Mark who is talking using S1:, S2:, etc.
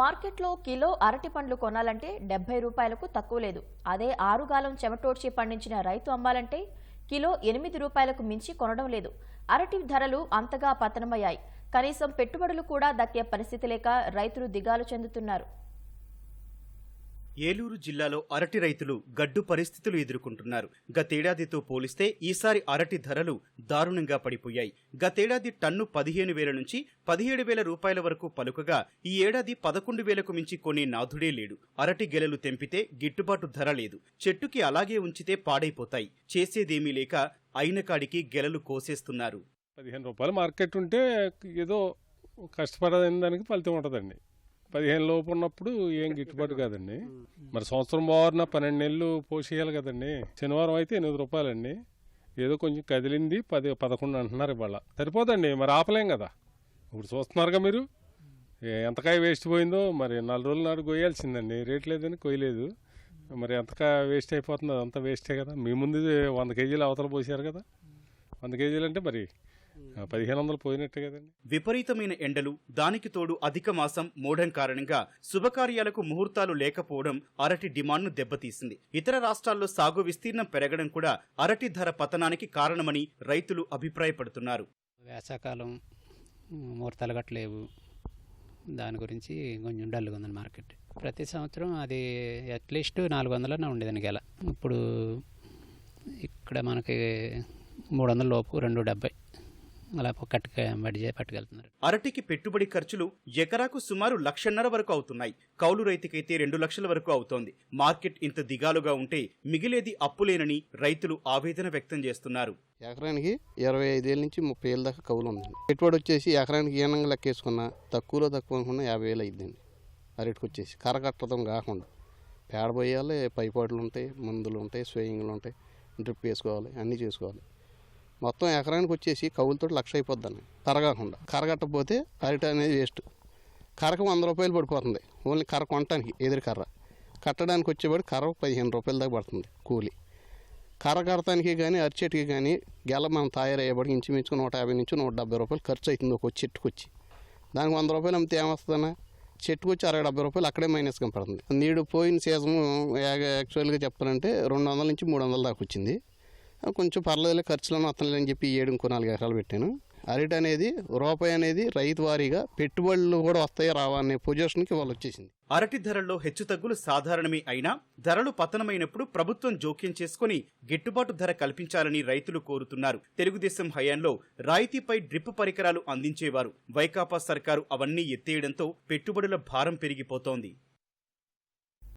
S1: మార్కెట్లో కిలో అరటి పండ్లు కొనాలంటే డెబ్బై రూపాయలకు తక్కువ లేదు. అదే ఆరుగాలం చెమటోడ్చి పండించిన రైతు అమ్మాలంటే కిలో ఎనిమిది రూపాయలకు మించి కొనడం లేదు. అరటి ధరలు అంతగా పతనమయ్యాయి. కనీసం పెట్టుబడులు కూడా దక్కే పరిస్థితి లేక రైతులు దిగాలు చెందుతున్నారు.
S2: ఏలూరు జిల్లాలో అరటి రైతులు గడ్డు పరిస్థితులు ఎదుర్కొంటున్నారు. గతేడాదితో పోలిస్తే ఈసారి అరటి ధరలు దారుణంగా పడిపోయాయి. గతేడాది టన్ను పదిహేను వేల నుంచి పదిహేడు వేల రూపాయల వరకు పలుకగా ఈ ఏడాది పదకొండు వేలకు మించి కొనే నాథుడే లేడు. అరటి గెలలు తెంపితే గిట్టుబాటు ధర లేదు. చెట్టుకి అలాగే ఉంచితే పాడైపోతాయి. చేసేదేమీ లేక అయిన కాడికి గెలలు కోసేస్తున్నారు.
S3: పదిహేను రూపాయలు మార్కెట్ ఉంటే ఏదో కష్టపడదని దానికి ఫలితం ఉంటుందండి. పదిహేను లోపు ఉన్నప్పుడు ఏం గిట్టుబాటు కాదండి. మరి సంవత్సరం బారిన పన్నెండు నెలలు పోసేయాలి కదండి. శనివారం అయితే ఎనిమిది రూపాయలండి. ఏదో కొంచెం కదిలింది పది పదకొండు అంటున్నారు ఇవాళ. సరిపోదండి మరి ఆపలేం కదా. ఇప్పుడు చూస్తున్నారుగా మీరు. ఎంతకాయ వేస్ట్ పోయిందో మరి నాలుగు రోజుల నాడు కొయ్యాల్సిందండి. రేట్ లేదని కొయ్యలేదు. మరి ఎంతకా వేస్ట్ అయిపోతుంది అదంతా వేస్టే కదా. మీ ముందు వంద కేజీలు అవతల పోసారు కదా. వంద కేజీలు అంటే మరి పదిహేను వందలు పోయినట్టే కదండి.
S2: విపరీతమైన ఎండలు దానికి తోడు అధిక మాసం మూఢం కారణంగా శుభకార్యాలకు ముహూర్తాలు లేకపోవడం అరటి డిమాండ్ను దెబ్బతీసింది. ఇతర రాష్ట్రాల్లో సాగు విస్తీర్ణం పెరగడం కూడా అరటి ధర పతనానికి కారణమని రైతులు అభిప్రాయపడుతున్నారు.
S4: వేసవకాలం ముహూర్తాలు గట్ట లేవు దాని గురించి కొంచెం డల్గా ఉందండి మార్కెట్. ప్రతి సంవత్సరం అది అట్లీస్ట్ నాలుగు వందలనే ఉండేదండి గెల. ఇప్పుడు ఇక్కడ మనకి మూడు వందల లోపు రెండు డెబ్బై. అలా కట్టుక పట్టుకెళ్తున్నారు.
S2: అరటికి పెట్టుబడి ఖర్చులు ఎకరాకు సుమారు లక్షన్నర వరకు అవుతున్నాయి. కౌలు రైతుకైతే రెండు లక్షల వరకు అవుతోంది. మార్కెట్ ఇంత దిగాలుగా ఉంటే మిగిలేది అప్పులేనని రైతులు ఆవేదన వ్యక్తం చేస్తున్నారు.
S5: ఎకరానికి ఇరవై ఐదేళ్ళ నుంచి ముప్పై ఏళ్ళ దాకా కవులు ఉందండి పెట్టుబడి వచ్చేసి ఎకరానికి ఈనంగా లెక్కేసుకున్నా తక్కువలో తక్కువ అనుకున్నా యాభై వేలు అయిందండి అరటికి వచ్చేసి కరకట్టడం కాకుండా పేడ పోయాలి పైపాట్లు ఉంటాయి మందులు ఉంటాయి స్వేయింగ్లు ఉంటాయి డ్రిప్ వేసుకోవాలి అన్నీ చేసుకోవాలి. మొత్తం ఎకరానికి వచ్చేసి కవులతో లక్ష అయిపోద్దని కరగకుండా. కరగట్టకపోతే అరటి అనేది వేస్ట్. కర్రకు వంద రూపాయలు పడిపోతుంది. ఓన్లీ కర్ర కొనటానికి ఎదురు కర్ర. కట్టడానికి వచ్చేవాడు కర్ర పదిహేను రూపాయల దాకా పడుతుంది కూలి. కర్ర కడతానికి కానీ అరిచెట్టుకి కానీ గెల మనం తయారయ్యేప్పటికి ఇంచుమించు నూట యాభై నుంచి నూట డెబ్బై రూపాయలు ఖర్చు అవుతుంది ఒక చెట్టుకు వచ్చి దానికి వంద రూపాయలు అమ్మితే ఏమొస్తుందన్నా? చెట్టుకు వచ్చి అరవై డెబ్బై రూపాయలు అక్కడే మైనస్ కనపడుతుంది నీడు పోయిన సీజన్ యాక్చువల్గా చెప్పాలంటే రెండు వందల నుంచి మూడు వందల దాకా వచ్చింది. కొంచెం పర్లేదులే ఖర్చులను వస్తలేదని చెప్పి ఏడు ఇంకో నాలుగు ఎకరాలు పెట్టాను. అరటి అనేది రూపాయి అనేది రైతు వారీగా పెట్టుబడులు కూడా వస్తాయి రావా అనే పొజిషన్కి వాళ్ళు వచ్చేసింది.
S2: అరటి ధరల్లో హెచ్చుతగ్గులు సాధారణమే అయినా ధరలు పతనమైనప్పుడు ప్రభుత్వం జోక్యం చేసుకుని గిట్టుబాటు ధర కల్పించాలని రైతులు కోరుతున్నారు. తెలుగుదేశం హయాంలో రాయితీపై డ్రిప్ పరికరాలు అందించేవారు. వైకాపా సర్కారు అవన్నీ ఎత్తేయడంతో పెట్టుబడుల భారం పెరిగిపోతోంది.